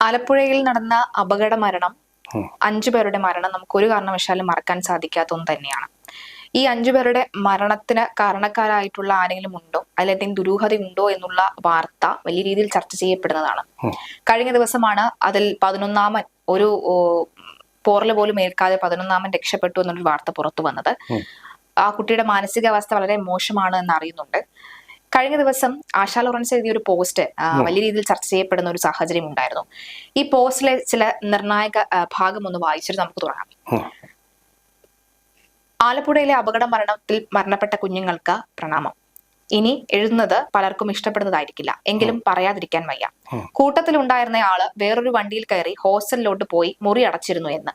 ആലപ്പുഴയിൽ നടന്ന അപകട മരണം അഞ്ചു പേരുടെ മരണം നമുക്ക് ഒരു കാരണവശാലും മറക്കാൻ സാധിക്കാത്ത ഒന്ന് തന്നെയാണ്. ഈ അഞ്ചു പേരുടെ മരണത്തിന് കാരണക്കാരായിട്ടുള്ള ആരെങ്കിലും ഉണ്ടോ? അതിലെന്തെങ്കിലും ദുരൂഹത ഉണ്ടോ എന്നുള്ള വാർത്ത വലിയ രീതിയിൽ ചർച്ച ചെയ്യപ്പെടുന്നതാണ്. കഴിഞ്ഞ ദിവസമാണ് അതിൽ പതിനൊന്നാമൻ ഒരു പോറൽ പോറൽ പോലും ഏൽക്കാതെ പതിനൊന്നാമൻ രക്ഷപ്പെട്ടു എന്നൊരു വാർത്ത പുറത്തു വന്നത്. ആ കുട്ടിയുടെ മാനസികാവസ്ഥ വളരെ മോശമാണ് എന്ന് അറിയുന്നുണ്ട്. കഴിഞ്ഞ ദിവസം ആശാ ലോറൻസ് എഴുതിയ ഒരു പോസ്റ്റ് വലിയ രീതിയിൽ ചർച്ച ചെയ്യപ്പെടുന്ന ഒരു സാഹചര്യം ഉണ്ടായിരുന്നു. ഈ പോസ്റ്റിലെ ചില നിർണായക ഭാഗം ഒന്ന് വായിച്ചിട്ട് നമുക്ക് തുടങ്ങാം. ആലപ്പുഴയിലെ അപകട മരണത്തിൽ മരണപ്പെട്ട കുഞ്ഞുങ്ങൾക്ക് പ്രണാമം. ഇനി എഴുതുന്നത് പലർക്കും ഇഷ്ടപ്പെടുന്നതായിരിക്കില്ല. എങ്കിലും പറയാതിരിക്കാൻ വയ്യ. കൂട്ടത്തിലുണ്ടായിരുന്ന ആൾ വേറൊരു വണ്ടിയിൽ കയറി ഹോസ്റ്റലിലോട്ട് പോയി മുറി അടച്ചിരുന്നു എന്ന്.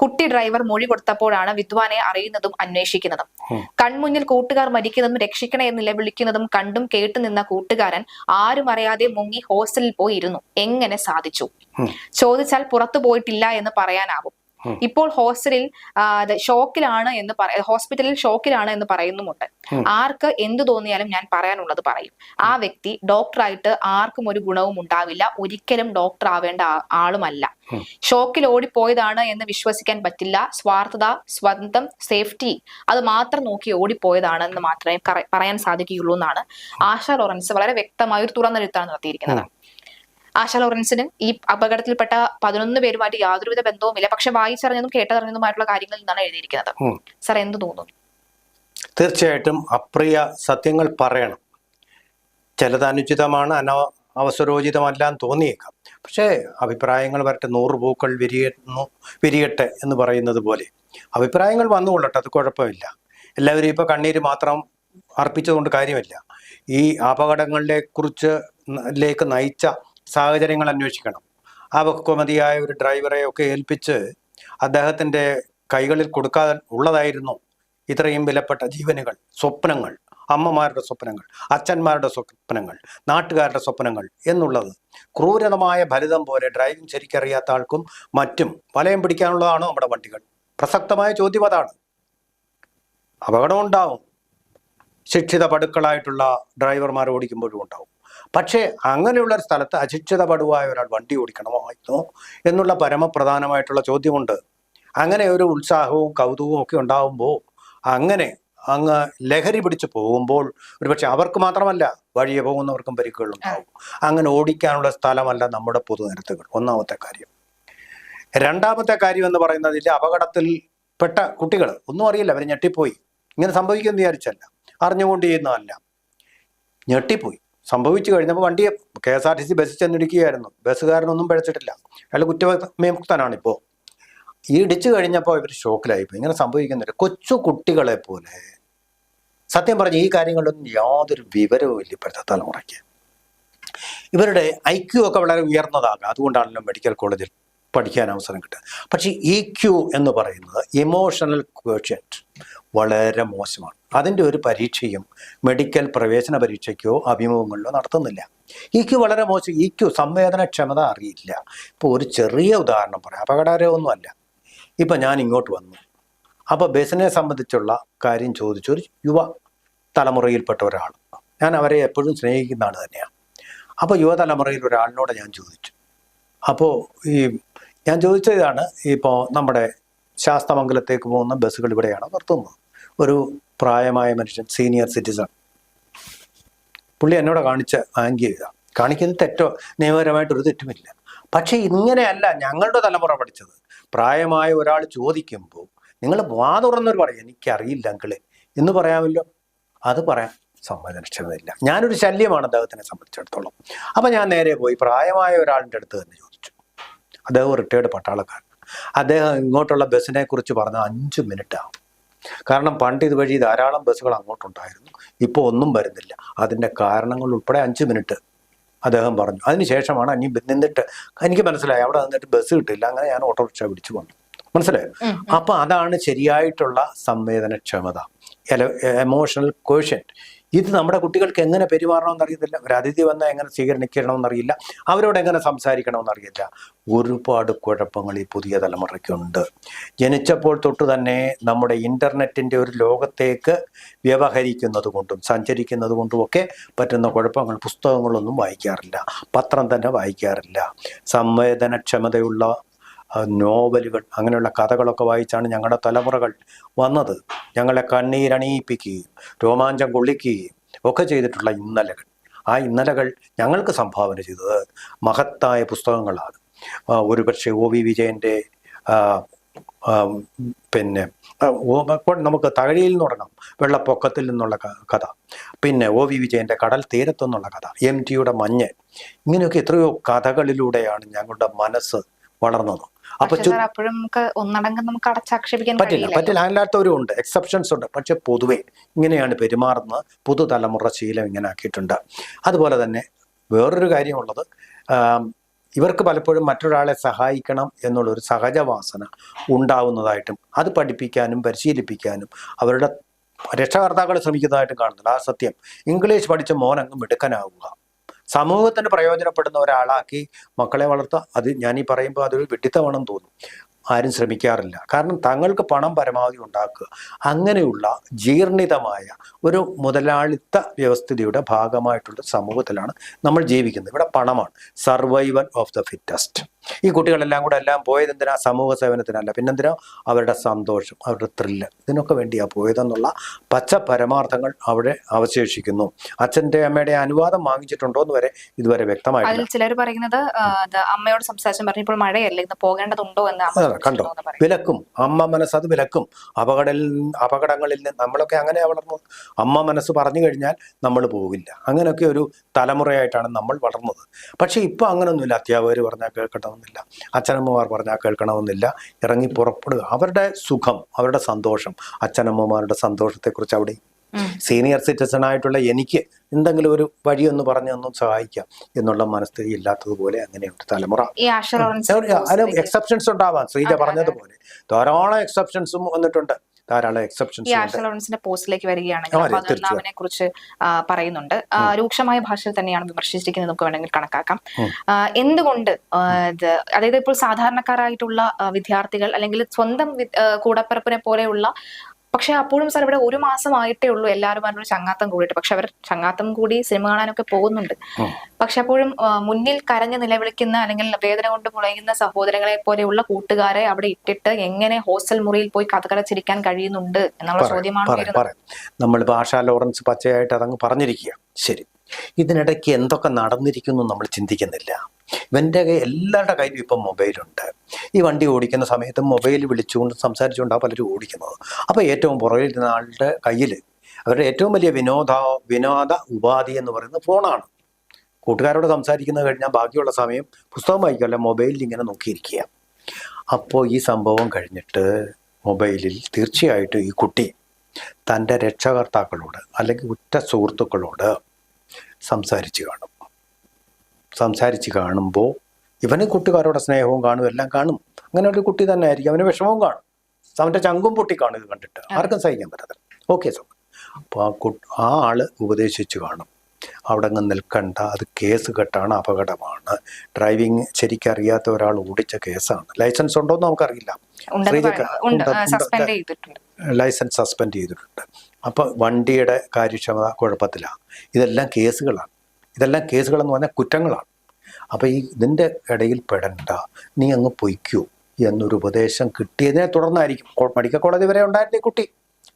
കുട്ടി ഡ്രൈവർ മൊഴി കൊടുത്തപ്പോഴാണ് വിദ്വാനെ അറിയുന്നതും അന്വേഷിക്കുന്നതും. കൺമുന്നിൽ കൂട്ടുകാർ മരിക്കുന്നതും രക്ഷിക്കണേ എന്ന് നിലവിളിക്കുന്നതും കണ്ടും കേട്ടു നിന്ന കൂട്ടുകാരൻ ആരും അറിയാതെ മുങ്ങി ഹോസ്റ്റലിൽ പോയിരുന്നു എങ്ങനെ സാധിച്ചു ചോദിച്ചാൽ പുറത്തു പോയിട്ടില്ല എന്ന് പറയാനാവും. ഇപ്പോൾ ഹോസ്റ്റലിൽ ഷോക്കിലാണ് എന്ന് പറ ഹോസ്പിറ്റലിൽ ഷോക്കിലാണ് എന്ന് പറയുന്നുമുണ്ട്. ആർക്ക് എന്ത് തോന്നിയാലും ഞാൻ പറയാനുള്ളത് പറയും. ആ വ്യക്തി ഡോക്ടറായിട്ട് ആർക്കും ഒരു ഗുണവും ഉണ്ടാവില്ല. ഒരിക്കലും ഡോക്ടർ ആവേണ്ട ആളുമല്ല. ഷോക്കിൽ ഓടിപ്പോയതാണ് എന്ന് വിശ്വസിക്കാൻ പറ്റില്ല. സ്വാർത്ഥത സ്വന്തം സേഫ്റ്റി അത് മാത്രം നോക്കി ഓടിപ്പോയതാണ് എന്ന് മാത്രമേ പറയാൻ സാധിക്കുകയുള്ളൂ എന്നാണ് ആശാ ലോറൻസ് വളരെ വ്യക്തമായ ഒരു തുറന്നെഴുത്താണ് നടത്തിയിരിക്കുന്നത് ആശാ ലോറൻസിന് ഈ അപകടത്തിൽപ്പെട്ട പതിനൊന്ന് പേരുമായിട്ട് യാതൊരുവിധ ബന്ധവുമില്ല. പക്ഷെ വായിച്ചറിഞ്ഞതും കേട്ടറിഞ്ഞതുമായിട്ടുള്ള കാര്യങ്ങളിൽ നിന്നാണ് എഴുതിയിരിക്കുന്നത്. സാർ എന്ത് തോന്നുന്നു? തീർച്ചയായിട്ടും അപ്രിയ സത്യങ്ങൾ പറയണം. ചിലത് അനുചിതമാണ് അന അവസരോചിതമല്ലാന്ന് തോന്നിയേക്കാം. പക്ഷേ അഭിപ്രായങ്ങൾ വരട്ടെ നൂറ് പൂക്കൾ വിരിയുന്നു വിരിയട്ടെ എന്ന് പറയുന്നത് പോലെ. അഭിപ്രായങ്ങൾ വന്നുകൊള്ളട്ടെ അത് കുഴപ്പമില്ല. എല്ലാവരും ഇപ്പോൾ കണ്ണീര് മാത്രം അർപ്പിച്ചതുകൊണ്ട് കാര്യമില്ല. ഈ അപകടങ്ങളിലെ കുറിച്ച് ലേക്ക് നയിച്ച സാഹചര്യങ്ങൾ അന്വേഷിക്കണം. ആ ബഹുമതിയായ ഒരു ഡ്രൈവറെ ഒക്കെ ഏൽപ്പിച്ച് അദ്ദേഹത്തിന്റെ കൈകളിൽ കൊടുക്കാതെ ഉള്ളതായിരുന്നു ഇത്രയും വിലപ്പെട്ട ജീവനുകൾ സ്വപ്നങ്ങൾ അമ്മമാരുടെ സ്വപ്നങ്ങൾ അച്ഛന്മാരുടെ സ്വപ്നങ്ങൾ നാട്ടുകാരുടെ സ്വപ്നങ്ങൾ എന്നുള്ളത്. ക്രൂരതമായ ഫലിതം പോലെ ഡ്രൈവിംഗ് ശരിക്കറിയാത്ത ആൾക്കും മറ്റും വലയം പിടിക്കാനുള്ളതാണോ നമ്മുടെ വണ്ടികൾ. പ്രസക്തമായ ചോദ്യം അതാണ്. അപകടം ഉണ്ടാവും. ശിക്ഷിത പടുക്കളായിട്ടുള്ള ഡ്രൈവർമാർ ഓടിക്കുമ്പോഴും ഉണ്ടാവും. പക്ഷേ അങ്ങനെയുള്ള ഒരു സ്ഥലത്ത് അശിക്ഷിത പടുവായ ഒരാൾ വണ്ടി ഓടിക്കണമായിരുന്നോ എന്നുള്ള പരമപ്രധാനമായിട്ടുള്ള ചോദ്യമുണ്ട്. അങ്ങനെ ഒരു ഉത്സാഹവും കൗതുകവും ഒക്കെ ഉണ്ടാവുമ്പോൾ അങ്ങനെ അങ്ങ് ലഹരി പിടിച്ച് പോകുമ്പോൾ ഒരുപക്ഷെ അവർക്ക് മാത്രമല്ല വഴിയെ പോകുന്നവർക്കും പരിക്കുകൾ ഉണ്ടാവും. അങ്ങനെ ഓടിക്കാനുള്ള സ്ഥലമല്ല നമ്മുടെ പൊതുനിരത്തുകൾ. ഒന്നാമത്തെ കാര്യം. രണ്ടാമത്തെ കാര്യം എന്ന് പറയുന്നത് ഇതിന്റെ അപകടത്തിൽ പെട്ട കുട്ടികൾ ഒന്നും അറിയില്ല അവർ ഞെട്ടിപ്പോയി. ഇങ്ങനെ സംഭവിക്കുമെന്ന് വിചാരിച്ചല്ല. അറിഞ്ഞുകൊണ്ട് ചെയ്യുന്നതല്ല ഞെട്ടിപ്പോയി. സംഭവിച്ചു കഴിഞ്ഞപ്പോൾ വണ്ടി K S R T C bus ചെന്നിടിക്കുകയായിരുന്നു. ബസ്സുകാരനൊന്നും പിഴച്ചിട്ടില്ല. അയാൾ കുറ്റവിമുക്തനാണ് ഇപ്പോൾ ഈ ഇടിച്ചു കഴിഞ്ഞപ്പോൾ ഇവർ ഷോക്കിലായിപ്പോയി. ഇങ്ങനെ സംഭവിക്കുന്നില്ല കൊച്ചു കുട്ടികളെ പോലെ. സത്യം പറഞ്ഞ ഈ കാര്യങ്ങളിലൊന്നും യാതൊരു വിവരവും ഇല്ല ഇപ്പോഴത്തെ തലമുറയ്ക്ക്. ഇവരുടെ ഐ ക്യു ഒക്കെ വളരെ ഉയർന്നതാകാം. അതുകൊണ്ടാണല്ലോ മെഡിക്കൽ കോളേജിൽ പഠിക്കാൻ അവസരം കിട്ടുക. പക്ഷേ ഇ ക്യു എന്ന് പറയുന്നത് ഇമോഷണൽ ക്വേഷ്യന്റ് വളരെ മോശമാണ്. അതിന്റെ ഒരു പരീക്ഷയും മെഡിക്കൽ പ്രവേശന പരീക്ഷയ്ക്കോ അഭിമുഖങ്ങളിലോ നടത്തുന്നില്ല. ഇ വളരെ മോശം. ഇക്കു സംവേദനക്ഷമത അറിയില്ല. ഇപ്പോൾ ഒരു ചെറിയ ഉദാഹരണം പറയാം. അപകടകരമൊന്നുമല്ല. ഇപ്പം ഞാൻ ഇങ്ങോട്ട് വന്നു. അപ്പോൾ ബസ്സിനെ സംബന്ധിച്ചുള്ള കാര്യം ചോദിച്ച ഒരു യുവ തലമുറയിൽപ്പെട്ട ഒരാൾ. ഞാൻ അവരെ എപ്പോഴും സ്നേഹിക്കുന്ന ആൾ തന്നെയാണ് അപ്പോൾ യുവതലമുറയിൽ ഒരാളിനോട് ഞാൻ ചോദിച്ചു. അപ്പോൾ ഈ ഞാൻ ചോദിച്ചതാണ് ഇപ്പോൾ നമ്മുടെ ശാസ്തമംഗലത്തേക്ക് പോകുന്ന ബസ്സുകൾ ഇവിടെയാണ് നിർത്തുന്നത് ഒരു പ്രായമായ മനുഷ്യൻ സീനിയർ സിറ്റിസൺ പുള്ളി എന്നോട് കാണിച്ച ആംഗ്യ കാണിക്കുന്നത് തെറ്റോ നിയമപരമായിട്ട് ഒരു തെറ്റുമില്ല പക്ഷേ ഇങ്ങനെയല്ല ഞങ്ങളുടെ തലമുറ പഠിച്ചത്. പ്രായമായ ഒരാൾ ചോദിക്കുമ്പോൾ നിങ്ങൾ വാ തുറന്നൊരു പറയും എനിക്കറിയില്ല അങ്കിളെ എന്ന് പറയാമല്ലോ. അത് പറയാൻ സംവേദനക്ഷമതയില്ല ഞാനൊരു ശല്യമാണ് അദ്ദേഹത്തിനെ സംബന്ധിച്ചിടത്തോളം. അപ്പം ഞാൻ നേരെ പോയി പ്രായമായ ഒരാളിന്റെ അടുത്ത് തന്നെ ചോദിച്ചു. അദ്ദേഹം റിട്ടയർഡ് പട്ടാളക്കാരൻ അദ്ദേഹം ഇങ്ങോട്ടുള്ള ബസ്സിനെ കുറിച്ച് പറഞ്ഞ അഞ്ച് മിനിറ്റ് ആവും. കാരണം പണ്ട് ഇതുവഴി ധാരാളം ബസ്സുകൾ അങ്ങോട്ടുണ്ടായിരുന്നു. ഇപ്പോൾ ഒന്നും വരുന്നില്ല. അതിന്റെ കാരണങ്ങൾ ഉൾപ്പെടെ അഞ്ച് മിനിറ്റ് അദ്ദേഹം പറഞ്ഞു. അതിനുശേഷമാണ് അനി നിന്നിട്ട് എനിക്ക് മനസ്സിലായി. അവിടെ നിന്നിട്ട് ബസ് കിട്ടില്ല അങ്ങനെ ഞാൻ ഓട്ടോറിക്ഷ പിടിച്ചു വന്നു മനസ്സിലായോ? അപ്പം അതാണ് ശരിയായിട്ടുള്ള സംവേദനക്ഷമത. എമോഷണൽ ക്വേഷ്യൻ ഇത് നമ്മുടെ കുട്ടികൾക്ക് എങ്ങനെ പെരുമാറണമെന്ന് അറിയത്തില്ല. ഒരു അതിഥി വന്നാൽ എങ്ങനെ സ്വീകരിക്കണമെന്നറിയില്ല. അവരോട് എങ്ങനെ സംസാരിക്കണമെന്നറിയില്ല ഒരുപാട് കുഴപ്പങ്ങൾ ഈ പുതിയ തലമുറയ്ക്കുണ്ട്. ജനിച്ചപ്പോൾ തൊട്ട് തന്നെ നമ്മുടെ ഇന്റർനെറ്റിന്റെ ഒരു ലോകത്തേക്ക് വ്യവഹരിക്കുന്നത് കൊണ്ടും സഞ്ചരിക്കുന്നത് കൊണ്ടും ഒക്കെ പറ്റുന്ന കുഴപ്പങ്ങൾ പുസ്തകങ്ങളൊന്നും വായിക്കാറില്ല. പത്രം തന്നെ വായിക്കാറില്ല. സംവേദനക്ഷമതയുള്ള നോവലുകൾ അങ്ങനെയുള്ള കഥകളൊക്കെ വായിച്ചാണ് ഞങ്ങളുടെ തലമുറകൾ വന്നത്. ഞങ്ങളെ കണ്ണീരണിയിപ്പിക്കുകയും രോമാഞ്ചം കൊള്ളിക്കുകയും ഒക്കെ ചെയ്തിട്ടുള്ള ഇന്നലകൾ. ആ ഇന്നലകൾ ഞങ്ങൾക്ക് സംഭാവന ചെയ്തത് മഹത്തായ പുസ്തകങ്ങളാണ്. ഒരുപക്ഷെ ഒ വി വിജയന്റെ പിന്നെ നമുക്ക് തകഴിയിൽ നിന്ന് തുടങ്ങാം. വെള്ളപ്പൊക്കത്തിൽ നിന്നുള്ള കഥ. പിന്നെ ഒ വി വിജയന്റെ കടൽ തീരത്തെന്നുള്ള കഥ. എം ടിയുടെ മഞ്ഞ്. ഇങ്ങനെയൊക്കെ എത്രയോ കഥകളിലൂടെയാണ് ഞങ്ങളുടെ മനസ്സ് വളർന്നത്. അപ്പൊ അപ്പോഴും നമുക്ക് ഒന്നടങ്കം നമുക്ക് അടച്ചാക്ഷേപിക്കാൻ പറ്റില്ല പറ്റില്ല. അല്ലാത്തവരും ഉണ്ട്. എക്സെപ്ഷൻസ് ഉണ്ട്. പക്ഷെ പൊതുവെ ഇങ്ങനെയാണ് പെരുമാറുന്നത്. പുതുതലമുറ ശീലം ഇങ്ങനെ ആക്കിയിട്ടുണ്ട്. അതുപോലെ തന്നെ വേറൊരു കാര്യമുള്ളത് ഇവർക്ക് പലപ്പോഴും മറ്റൊരാളെ സഹായിക്കണം എന്നുള്ളൊരു സഹജവാസന ഉണ്ടാവുന്നതായിട്ടും അത് പഠിപ്പിക്കാനും പരിശീലിപ്പിക്കാനും അവരുടെ രക്ഷകർത്താക്കളെ ശ്രമിക്കുന്നതായിട്ടും കാണുന്നുണ്ട്. ആ സത്യം. ഇംഗ്ലീഷ് പഠിച്ച മോനങ്ങ് മിടുക്കനാവുക. സമൂഹത്തിന് പ്രയോജനപ്പെടുന്ന ഒരാളാക്കി മക്കളെ വളർത്തുക അത് ഞാൻ ഈ പറയുമ്പോൾ അതൊരു വെട്ടിത്തമാണെന്ന് തോന്നും. ആരും ശ്രമിക്കാറില്ല. കാരണം തങ്ങൾക്ക് പണം പരമാവധി ഉണ്ടാക്കുക അങ്ങനെയുള്ള ജീർണിതമായ ഒരു മുതലാളിത്ത വ്യവസ്ഥിതിയുടെ ഭാഗമായിട്ടുള്ള സമൂഹത്തിലാണ് നമ്മൾ ജീവിക്കുന്നത്. ഇവിടെ പണമാണ്. സർവൈവൽ ഓഫ് ദ ഫിറ്റസ്റ്റ് ഈ കുട്ടികളെല്ലാം കൂടെ എല്ലാം പോയത് എന്തിനാ? സമൂഹ സേവനത്തിനല്ല. പിന്നെന്തിനാ? അവരുടെ സന്തോഷം അവരുടെ ത്രില്ല് ഇതിനൊക്കെ വേണ്ടിയാ പോയതെന്നുള്ള പച്ച പരമാർത്ഥങ്ങൾ അവിടെ അവശേഷിക്കുന്നു. അച്ഛന്റെ അമ്മയുടെ അനുവാദം വാങ്ങിച്ചിട്ടുണ്ടോ എന്ന് വരെ ഇതുവരെ വ്യക്തമായി അതിൽ ചിലർ പറയുന്നത് അമ്മയോട് സംസാരിച്ചു പറഞ്ഞപ്പോൾ മഴയല്ലേ ഇന്ന് പോകേണ്ടതുണ്ടോ എന്ന് കണ്ടോ. വിലക്കും. അമ്മ മനസ്സ് അത് വിലക്കും. അപകട അപകടങ്ങളിൽ നിന്ന് നമ്മളൊക്കെ അങ്ങനെ വളർന്നു. അമ്മ മനസ്സ് പറഞ്ഞു കഴിഞ്ഞാൽ നമ്മൾ പോവില്ല അങ്ങനെയൊക്കെ ഒരു തലമുറയായിട്ടാണ് നമ്മൾ വളർന്നത്. പക്ഷേ ഇപ്പോൾ അങ്ങനെയൊന്നുമില്ല അധ്യാപകർ പറഞ്ഞാൽ കേൾക്കണമെന്നില്ല അച്ഛനമ്മമാർ പറഞ്ഞാൽ കേൾക്കണമെന്നില്ല. ഇറങ്ങി പുറപ്പെടുക. അവരുടെ സുഖം അവരുടെ സന്തോഷം. അച്ഛനമ്മമാരുടെ സന്തോഷത്തെക്കുറിച്ച് അവിടെ സീനിയർ സിറ്റിസൺ ആയിട്ടുള്ള എനിക്ക് എന്തെങ്കിലും ഒരു വഴിയൊന്ന് പറഞ്ഞു ഒന്നും സഹായിക്കാം എന്നുള്ള മനസ്ഥിതി ഇല്ലാത്തതുപോലെ അങ്ങനെയുണ്ട് തലമുറ. അതിന് എക്സെപ്ഷൻസ് ഉണ്ടാവാം. ശ്രീജ പറഞ്ഞതുപോലെ. ധാരാളം എക്സെപ്ഷൻസും വന്നിട്ടുണ്ട്. ധാരാളം ഈ എക്സെപ്ഷൻസ് ലോറൻസിന്റെ പോസ്റ്റിലേക്ക് വരികയാണെങ്കിൽ കുറിച്ച് പറയുന്നുണ്ട്. രൂക്ഷമായ ഭാഷയിൽ തന്നെയാണ് വിമർശിച്ചിരിക്കുന്നത്. നമുക്ക് വേണമെങ്കിൽ കണക്കാക്കാം. എന്തുകൊണ്ട് അതായത് ഇപ്പോൾ സാധാരണക്കാരായിട്ടുള്ള വിദ്യാർത്ഥികൾ അല്ലെങ്കിൽ സ്വന്തം കൂടപ്പിറപ്പിനെ പോലെയുള്ള പക്ഷെ അപ്പോഴും സാർ ഇവിടെ ഒരു മാസമായിട്ടേ ഉള്ളൂ എല്ലാവരും പറഞ്ഞൊരു ചങ്ങാത്തം കൂടിയിട്ട്. പക്ഷെ അവർ ചങ്ങാത്തം കൂടി സിനിമ കാണാനൊക്കെ പോകുന്നുണ്ട്. പക്ഷെ അപ്പോഴും മുന്നിൽ കരഞ്ഞ് നിലവിളിക്കുന്ന അല്ലെങ്കിൽ വേദന കൊണ്ട് മുളയുന്ന സഹോദരങ്ങളെ പോലെയുള്ള കൂട്ടുകാരെ അവിടെ ഇട്ടിട്ട് എങ്ങനെ ഹോസ്റ്റൽ മുറിയിൽ പോയി കഥകളച്ചിരിക്കാൻ കഴിയുന്നുണ്ട് എന്നുള്ള ചോദ്യമാണ് നമ്മൾ ഭാഷാ ലോറൻസ് പച്ചയായിട്ട് അതങ്ങ് പറഞ്ഞിരിക്കുക ശരി. ഇതിനിടയ്ക്ക് എന്തൊക്കെ നടന്നിരിക്കുന്നു നമ്മൾ ചിന്തിക്കുന്നില്ല. ഇവന്റെ എല്ലാവരുടെ കയ്യിലും ഇപ്പം മൊബൈലുണ്ട്. ഈ വണ്ടി ഓടിക്കുന്ന സമയത്ത് മൊബൈൽ വിളിച്ചുകൊണ്ട് സംസാരിച്ചുകൊണ്ടാണ് പലരും ഓടിക്കുന്നത്. അപ്പോൾ ഏറ്റവും പുറകിൽ ഇരുന്ന ആളുടെ കയ്യിൽ അവരുടെ ഏറ്റവും വലിയ വിനോദ വിനോദ ഉപാധി എന്ന് പറയുന്നത് ഫോണാണ്. കൂട്ടുകാരോട് സംസാരിക്കുന്നത് കഴിഞ്ഞാൽ ബാക്കിയുള്ള സമയം പുസ്തകം വായിക്കല്ല മൊബൈലിൽ ഇങ്ങനെ നോക്കിയിരിക്കുക. അപ്പോൾ ഈ സംഭവം കഴിഞ്ഞിട്ട് മൊബൈലിൽ തീർച്ചയായിട്ടും ഈ കുട്ടി തന്റെ രക്ഷകർത്താക്കളോട് അല്ലെങ്കിൽ ഉറ്റ സുഹൃത്തുക്കളോട് സംസാരിച്ചു കാണും. സംസാരിച്ച് കാണുമ്പോൾ ഇവന് കുട്ടുകാരോട് സ്നേഹവും കാണും എല്ലാം കാണും. അങ്ങനെ ഒരു കുട്ടി തന്നെ ആയിരിക്കും. അവന് വിഷമവും കാണും. അവന്റെ ചങ്കും പൊട്ടി കാണും ഇത് കണ്ടിട്ട്. ആർക്കും സഹിക്കാൻ പറ്റത്തില്ല. Okay so. അപ്പോൾ ആ കുട്ടി ആ ആൾ ഉപദേശിച്ച് കാണും. അവിടെ അങ്ങ് നിൽക്കണ്ട. അത് കേസ് കെട്ടാണ് അപകടമാണ്. ഡ്രൈവിംഗ് ശരിക്കറിയാത്ത ഒരാൾ ഓടിച്ച കേസാണ്. ലൈസൻസ് ഉണ്ടോ എന്ന് നമുക്കറിയില്ല. ലൈസൻസ് സസ്പെൻഡ് ചെയ്തിട്ടുണ്ട്. അപ്പോൾ വണ്ടിയുടെ കാര്യക്ഷമത കുഴപ്പത്തിലാണ് ഇതെല്ലാം കേസുകളാണ്. ഇതെല്ലാം കേസുകളെന്ന് പറഞ്ഞാൽ കുറ്റങ്ങളാണ്. അപ്പോൾ ഈ ഇതിന്റെ ഇടയിൽ പെടണ്ട. നീ അങ്ങ് പൊയ്ക്കൂ. എന്നൊരു ഉപദേശം കിട്ടിയതിനെ തുടർന്നായിരിക്കും. മെഡിക്കൽ കോളേജ് വരെ ഉണ്ടായിരുന്നേ കുട്ടി.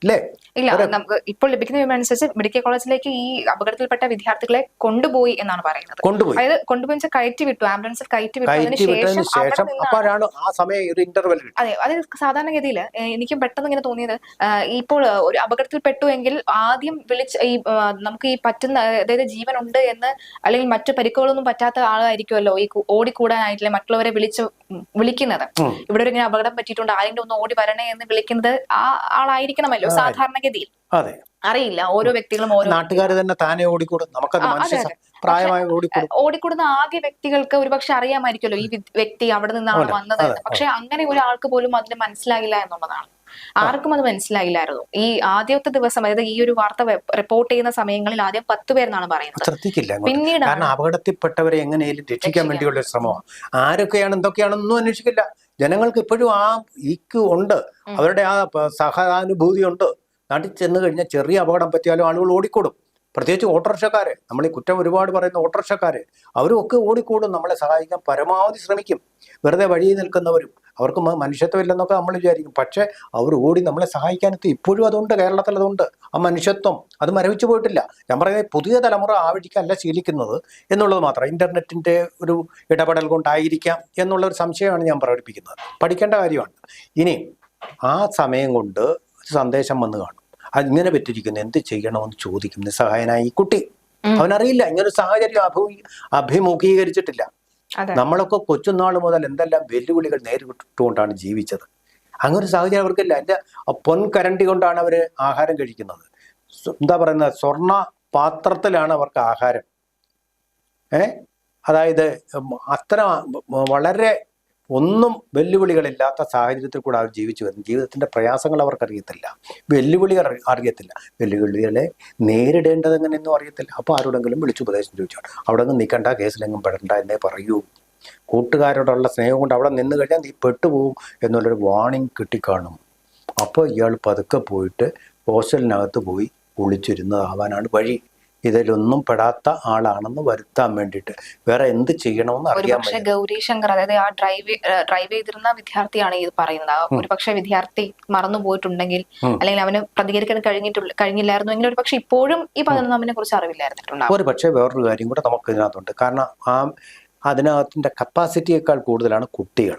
അല്ലേ ഇല്ല നമുക്ക് ഇപ്പോൾ ലഭിക്കുന്ന വിവരം അനുസരിച്ച് മെഡിക്കൽ കോളേജിലേക്ക് ഈ അപകടത്തിൽപ്പെട്ട വിദ്യാർത്ഥികളെ കൊണ്ടുപോയി എന്നാണ് പറയുന്നത്. കൊണ്ടുപോയി. അതായത് കൊണ്ടുപോയി കയറ്റി വിട്ടു ആംബുലൻസിൽ കയറ്റി വിട്ടു. വിട്ടതിന് ശേഷം അപ്പോഴാണ് ആ സമയം ഒരു ഇന്റർവെൽ അതെ അത് സാധാരണഗതിയിൽ എനിക്കും പെട്ടെന്ന് ഇങ്ങനെ തോന്നിയത് ഇപ്പോൾ ഒരു അപകടത്തിൽ പെട്ടു എങ്കിൽ ആദ്യം വിളിച്ച് ഈ നമുക്ക് ഈ പറ്റുന്ന അതായത് ജീവൻ ഉണ്ട് എന്ന് അല്ലെങ്കിൽ മറ്റു പരിക്കുകളൊന്നും പറ്റാത്ത ആളായിരിക്കുമല്ലോ ഈ ഓടിക്കൂടാനായിട്ടില്ല മറ്റുള്ളവരെ വിളിച്ച് വിളിക്കുന്നത്. ഇവിടെ ഒരു ഇങ്ങനെ അപകടം പറ്റിയിട്ടുണ്ട് ആരെങ്കിലും ഒന്ന് ഓടി വരണേ എന്ന് വിളിക്കുന്നത് ആ ആളായിരിക്കണമല്ലോ. സാധാരണഗതിയിൽ. അതെ. അറിയില്ല. ഓരോ വ്യക്തികളും ഓരോ നാട്ടുകാർ തന്നെ താനെ ഓടിക്കൂടും. നമുക്കത് ആ, അതെ, മനുഷ്യ പ്രായമായ ഓടിക്കൂടും. ഓടിക്കൂടുന്ന ആകെ വ്യക്തികൾക്ക് ഒരുപക്ഷെ അറിയാമായിരിക്കുമല്ലോ ഈ വ്യക്തി അവിടെ നിന്നാണ് വന്നത് പക്ഷെ അങ്ങനെ ഒരാൾക്ക് പോലും അതിന് മനസ്സിലായില്ല എന്നുള്ളതാണ്. ആർക്കും അത് മനസ്സിലായില്ലായിരുന്നു. ഈ ആദ്യത്തെ ദിവസം അതായത് ഈ ഒരു വാർത്ത റിപ്പോർട്ട് ചെയ്യുന്ന സമയങ്ങളിൽ ആദ്യം പത്ത് പേരെന്നാണ് പറയുന്നത്. പിന്നീട് അപകടത്തിൽപ്പെട്ടവരെ എങ്ങനെയും രക്ഷിക്കാൻ. വേണ്ടിയുള്ള ശ്രമമാണ്. ആരൊക്കെയാണ് എന്തൊക്കെയാണെന്നൊന്നും അന്വേഷിക്കില്ല. ജനങ്ങൾക്ക് ഇപ്പോഴും ആ ഈക്ക് ഉണ്ട്. അവരുടെ ആ സഹാനുഭൂതി ഉണ്ട്. നാട്ടിൽ ചെന്ന് കഴിഞ്ഞാൽ ചെറിയ അപകടം പറ്റിയാലും ആളുകൾ ഓടിക്കൂടും. പ്രത്യേകിച്ച് ഓട്ടോറിക്ഷക്കാര് നമ്മൾ ഈ കുറ്റം ഒരുപാട് പറയുന്ന ഓട്ടോറിക്ഷക്കാര് അവരും ഒക്കെ ഓടിക്കൂടും നമ്മളെ സഹായിക്കാൻ പരമാവധി ശ്രമിക്കും. വെറുതെ വഴിയിൽ നിൽക്കുന്നവരും അവർക്ക് മനുഷ്യത്വമില്ലെന്നൊക്കെ മനുഷ്യത്വം നമ്മൾ വിചാരിക്കും. പക്ഷെ അവർ ഓടി നമ്മളെ സഹായിക്കാനെത്തി. ഇപ്പോഴും അതുണ്ട് കേരളത്തിൽ അതുണ്ട്. ആ മനുഷ്യത്വം അത് മരവിച്ചു പോയിട്ടില്ല. ഞാൻ പറയുന്നത് പുതിയ തലമുറ ആവടിക്കല്ല ശീലിക്കുന്നത് എന്നുള്ളത് മാത്രം. ഇന്റർനെറ്റിന്റെ ഒരു ഇടപെടൽ കൊണ്ടായിരിക്കാം എന്നുള്ള ഒരു സംശയമാണ് ഞാൻ പ്രകടിപ്പിക്കുന്നത്. പഠിക്കേണ്ട കാര്യമാണ്. ഇനി ആ സമയം കൊണ്ട് സന്ദേശം വന്ന് കാണും. ഇങ്ങനെ പറ്റിയിരിക്കുന്നു. എന്ത് ചെയ്യണമെന്ന് ചോദിക്കും. നിസ്സഹായനായി. ഈ കുട്ടി അവനറിയില്ല. ഇങ്ങനൊരു സാഹചര്യം അഭി അഭിമുഖീകരിച്ചിട്ടില്ല. നമ്മളൊക്കെ കൊച്ചുനാൾ മുതൽ എന്തെല്ലാം വെല്ലുവിളികൾ നേരിട്ടുകൊണ്ടാണ് ജീവിച്ചത്. അങ്ങനെ ഒരു സാഹചര്യം അവർക്കില്ല. എന്റെ പൊൻകരണ്ടി കൊണ്ടാണ് അവർ ആഹാരം കഴിക്കുന്നത്. എന്താ പറയുന്നത്? സ്വർണ പാത്രത്തിലാണ് അവർക്ക് ആഹാരം. ഏ? അതായത് അത്ര വളരെ ഒന്നും വെല്ലുവിളികളില്ലാത്ത സാഹചര്യത്തിൽ കൂടെ അവർ ജീവിച്ചു വരുന്നു. ജീവിതത്തിന്റെ പ്രയാസങ്ങൾ അവർക്കറിയത്തില്ല. വെല്ലുവിളികൾ അറി- അറിയത്തില്ല. വെല്ലുവിളികളെ നേരിടേണ്ടത് എങ്ങനെയെന്നും അറിയത്തില്ല. അപ്പോൾ ആരോടെങ്കിലും വിളിച്ചു ഉപദേശം ചോദിച്ചു. അവിടെ നിന്ന് നിൽക്കണ്ട കേസിലെങ്ങും പെടണ്ട എന്നേ പറയൂ. കൂട്ടുകാരോടുള്ള സ്നേഹം കൊണ്ട് അവിടെ നിന്ന് കഴിഞ്ഞാൽ നീ പെട്ടുപോകും എന്നുള്ളൊരു വാണിംഗ് കിട്ടിക്കാണും. അപ്പോൾ ഇയാൾ പതുക്കെ പോയിട്ട് ഹോസ്റ്റലിനകത്ത് പോയി ഒളിച്ചിരുന്നതാവാനാണ് വഴി. ഇതിലൊന്നും പെടാത്ത ആളാണെന്ന് വരുത്താൻ വേണ്ടിയിട്ട്. വേറെ എന്ത് ചെയ്യണമെന്ന് അറിയാൻ പക്ഷെ ഗൗരി ശങ്കർ അതായത് ആ ഡ്രൈവ് ഡ്രൈവ് ചെയ്തിരുന്ന വിദ്യാർത്ഥിയാണ് ഇത് പറയുന്നത്. ആ ഒരു പക്ഷെ വിദ്യാർത്ഥി മറന്നു പോയിട്ടുണ്ടെങ്കിൽ അല്ലെങ്കിൽ അവന് പ്രതികരിക്കാൻ കഴിഞ്ഞിട്ടുള്ള കഴിഞ്ഞില്ലായിരുന്നു എങ്കിൽ ഒരു പക്ഷെ ഇപ്പോഴും ഈ പതിനൊന്നാമിനെ കുറിച്ച് അറിവില്ലായിരുന്നിട്ടുണ്ട് ഒരു പക്ഷേ വേറൊരു കാര്യം കൂടെ നമുക്ക് ഇതിനകത്തുണ്ട്. കാരണം ആ അതിനകത്തിന്റെ കപ്പാസിറ്റിയേക്കാൾ കൂടുതലാണ് കുട്ടികൾ.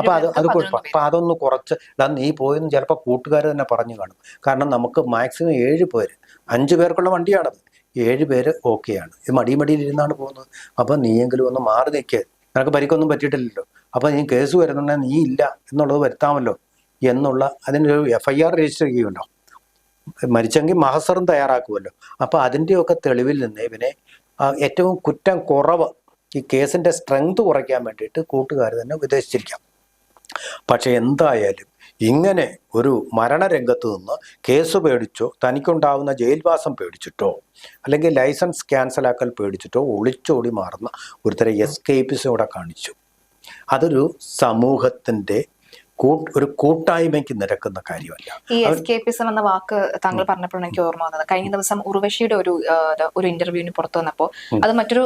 അപ്പൊ അത് അത് അപ്പൊ അതൊന്ന് കുറച്ച് നീ പോയെന്ന് ചിലപ്പോൾ കൂട്ടുകാർ തന്നെ പറഞ്ഞു കാണും. കാരണം നമുക്ക് മാക്സിമം ഏഴ് പേര് അഞ്ചു പേർക്കുള്ള വണ്ടിയാണത്. ഏഴ് പേര് ഓക്കെയാണ് ഇത് മടി മടിയിൽ ഇരുന്നാണ് പോകുന്നത്. അപ്പൊ നീയെങ്കിലും ഒന്ന് മാറി നിൽക്കുക നിനക്ക് പരിക്കൊന്നും പറ്റിയിട്ടില്ലല്ലോ. അപ്പൊ നീ കേസ് വരുന്നുണ്ടെങ്കിൽ നീ ഇല്ല എന്നുള്ളത് വരുത്താമല്ലോ എന്നുള്ള അതിനൊരു എഫ് ഐ ആർ രജിസ്റ്റർ ചെയ്യുമല്ലോ. മരിച്ചെങ്കിൽ മഹസറും തയ്യാറാക്കുമല്ലോ. അപ്പൊ അതിന്റെയൊക്കെ തെളിവിൽ നിന്ന് ഇവനെ ഏറ്റവും കുറ്റം കുറവ് ഈ കേസിന്റെ സ്ട്രെങ്ത് കുറയ്ക്കാൻ വേണ്ടിയിട്ട് കൂട്ടുകാർ തന്നെ ഉപദേശിച്ചിരിക്കാം. പക്ഷേ എന്തായാലും ഇങ്ങനെ ഒരു മരണരംഗത്ത് നിന്ന് കേസ് പേടിച്ചോ തനിക്കുണ്ടാവുന്ന ജയിൽവാസം പേടിച്ചിട്ടോ അല്ലെങ്കിൽ ലൈസൻസ് ക്യാൻസലാക്കൽ പേടിച്ചിട്ടോ ഒളിച്ചോടി മാറുന്ന ഒരുതരം എസ്കേപ്പിസോടെ കാണിച്ചു. അതൊരു സമൂഹത്തിന്റെ കൂട്ട് ഒരു കൂട്ടായ്മയ്ക്ക് നിരക്കുന്ന കാര്യമല്ല. ഈ എസ്കേപ്പിസം എന്ന വാക്ക് താങ്കൾ പറഞ്ഞപ്പോഴാണ് എനിക്ക് ഓർമ്മ വന്നത്. കഴിഞ്ഞ ദിവസം ഉർവശിയുടെ ഒരു ഒരു ഇന്റർവ്യൂവിന് പുറത്തു വന്നപ്പോൾ അത് മറ്റൊരു